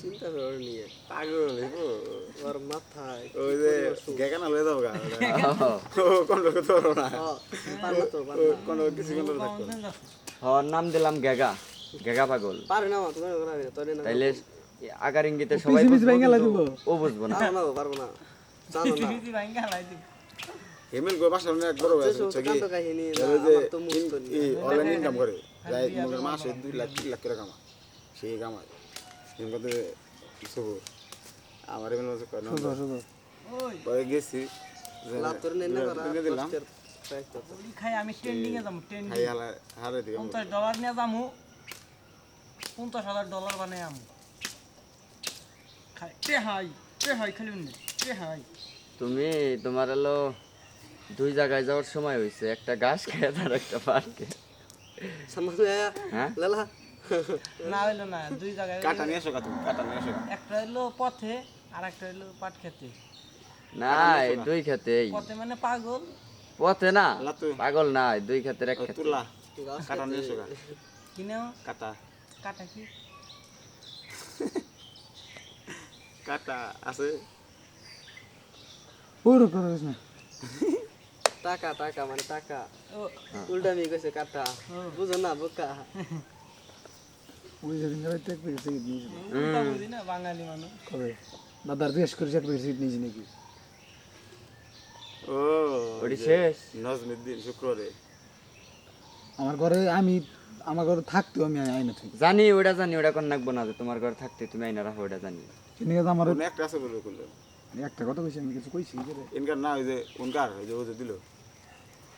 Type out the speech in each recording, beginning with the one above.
চিন্তা করে নিয়ে পাগল হইব ওর মাথায় ওই যে গেকা না লয়ে দাও গা ও, কোন লোক তো না। পারল তো কোন কিছু কোন থাকতো ওর নাম দিলাম গেগা। গেগা পাগল। পারে না তোমার না তোর না তাইলে আগার ইঙ্গিতে সবাই ও বুঝব না। পারব না পারব না জানো না। হেমেল গো বাসা অনেক বড় অনলাইন ইনকাম করে। যাই মাসে দুই লাখ তিন লাখ করে কামায়। সেই কামায়। এর মধ্যে আমার এমন মতো করে না শুধু শুধু পরে গেছি লাভ করে নেই না দুই করা, লাখ টাকা দিলাম কষ্টের দায়িত্ব তো। খাই আমি ট্রেন্ডিংয়ে যাব ট্রেন্ডিং খাই হালা হারে দিকে পঞ্চাশ ডলার নিয়ে যাব পঞ্চাশ হাজার ডলার বানাই আমু খাই টে হাই টে হাই খালি উনি হাই। তুমি তোমার হলো দুই জায়গায় যাওয়ার সময় হয়েছে একটা গাছ খেয়ে আর একটা পার্কে। হ্যাঁ? লেলা। না হইল না দুই জায়গায় কাটা নিয়ে এসো তুমি কাটা নিয়ে এসো একটা হইল পথে আর একটা হইল পাট খেতে। না দুই খেতেই। পথে মানে পাগল? পথে না পাগল না দুই ক্ষেতের এক ক্ষেত্রে তুলা। কাটা নিয়ে এসো কিনেও কাটা। কাটা কি? কাটা আছে। পুরো না টাকা টাকা মানে টাকা। ও। উল্টা মি কইছে কাটা। বুঝো না বোকা। ওই যেদিন রাইতে এক প্যাকেট সিগারেট নিয়েছিল। উল্টা বুঝি না বাঙালি মানুষ কবে দাদার জিজ্ঞেস করেছি এক প্যাকেট সিগারেট নিয়েছি নাকি? ও ওটি শেষ? নজমুদ্দিন শুক্রবারে। আমার ঘরে আমি আমার ঘরে থাকতেও আমি আইনা থাকি। জানি ওটা জানি ওটা কোন নাকবো না যে তোমার ঘরে থাকতে তুমি আইনা রাখো ওটা জানি। কিন্তু আমার একটা আছে বলে করল একটা কথা কইছি আমি কিছু কইছি যে ইনকার না ওই যে উনকার ওই যে ও যে দিল।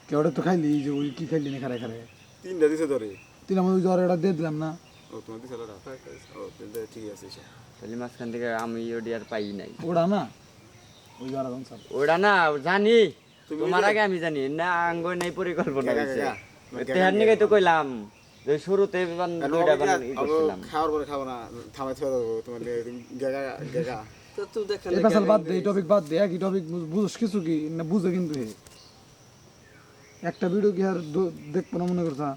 কেউ তো খাইলি যে ওই কি খাইলি না খারায় খারায় তিনটা দিছে ধরে তুই আমার ওই জ্বর এটা দিয়ে দিলাম না। ও তোমার দিছে ওটা ও তিনটা ঠিক আছে তাহলে মাঝখান থেকে আমি ওটি আর পাই নাই না ওই সব না জানি তুমি তোমার আগে আমি জানি না আঙ্গ নাই পরিকল্পনা গেগা, তেহার নিকে তো কইলাম যে শুরুতে দুইটা নবমী বান আর- ই আবার করছিলাম। খাওয়ার পরে খাব না? থামাই থুয়া দেবো তোমার গেগা গেগা। তো তুই এই পেশাল বাদ দে এই টপিক বাদ দে একই টপিক কিছু কি? না বুঝে কিন্তু হে। একটা ভিডিও কি আর দেখব না মনে করছা?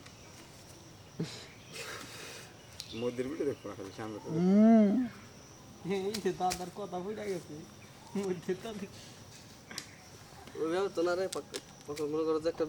মধ্যের ভিডিও দেখব না খালি সামনে তো হুম। এই যে দাদার কথা বুঝা গেছে। মোদির তো ওইভাবে তো না রে পাক- পাক- করো যে একটা